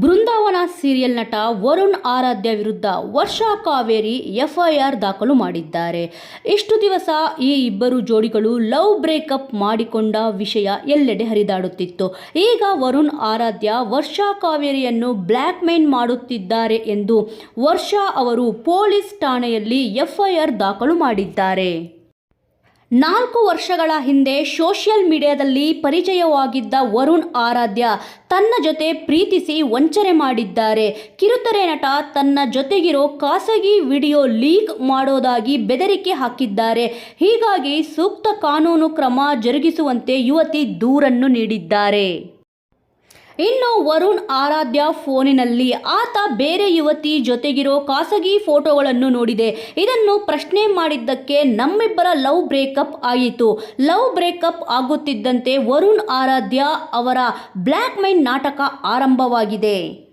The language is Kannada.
ಬೃಂದಾವನ ಸೀರಿಯಲ್ ನಟ ವರುಣ್ ಆರಾಧ್ಯ ವಿರುದ್ಧ ವರ್ಷಾ ಕಾವೇರಿ ಎಫ್ಐಆರ್ ದಾಖಲು ಮಾಡಿದ್ದಾರೆ. ಇಷ್ಟು ದಿವಸ ಈ ಇಬ್ಬರು ಜೋಡಿಗಳು ಲವ್ ಬ್ರೇಕಪ್ ಮಾಡಿಕೊಂಡ ವಿಷಯ ಎಲ್ಲೆಡೆ ಹರಿದಾಡುತ್ತಿತ್ತು. ಈಗ ವರುಣ್ ಆರಾಧ್ಯ ವರ್ಷಾ ಕಾವೇರಿಯನ್ನು ಬ್ಲ್ಯಾಕ್ ಮೇಲ್ ಮಾಡುತ್ತಿದ್ದಾರೆ ಎಂದು ವರ್ಷಾ ಅವರು ಪೊಲೀಸ್ ಠಾಣೆಯಲ್ಲಿ ಎಫ್ಐಆರ್ ದಾಖಲು ಮಾಡಿದ್ದಾರೆ. ನಾಲ್ಕು ವರ್ಷಗಳ ಹಿಂದೆ ಸೋಷಿಯಲ್ ಮೀಡಿಯಾದಲ್ಲಿ ಪರಿಚಯವಾಗಿದ್ದ ವರುಣ್ ಆರಾಧ್ಯ ತನ್ನ ಜೊತೆ ಪ್ರೀತಿಸಿ ವಂಚನೆ ಮಾಡಿದ್ದಾರೆ. ಕಿರುತೆರೆ ನಟ ತನ್ನ ಜೊತೆಗಿರೋ ಖಾಸಗಿ ವಿಡಿಯೋ ಲೀಕ್ ಮಾಡೋದಾಗಿ ಬೆದರಿಕೆ ಹಾಕಿದ್ದಾರೆ. ಹೀಗಾಗಿ ಸೂಕ್ತ ಕಾನೂನು ಕ್ರಮ ಜರುಗಿಸುವಂತೆ ಯುವತಿ ದೂರನ್ನು ನೀಡಿದ್ದಾರೆ. ಇನ್ನು ವರುಣ್ ಆರಾಧ್ಯ ಫೋನಿನಲ್ಲಿ, ಆತ ಬೇರೆ ಯುವತಿ ಜೊತೆಗಿರೋ ಖಾಸಗಿ ಫೋಟೋಗಳನ್ನು ನೋಡಿದೆ. ಇದನ್ನು ಪ್ರಶ್ನೆ ಮಾಡಿದ್ದಕ್ಕೆ ನಮ್ಮಿಬ್ಬರ ಲವ್ ಬ್ರೇಕಪ್ ಆಯಿತು. ಲವ್ ಬ್ರೇಕಪ್ ಆಗುತ್ತಿದ್ದಂತೆ ವರುಣ್ ಆರಾಧ್ಯ ಅವರ ಬ್ಲ್ಯಾಕ್ ಮೈನ್ ನಾಟಕ ಆರಂಭವಾಗಿದೆ.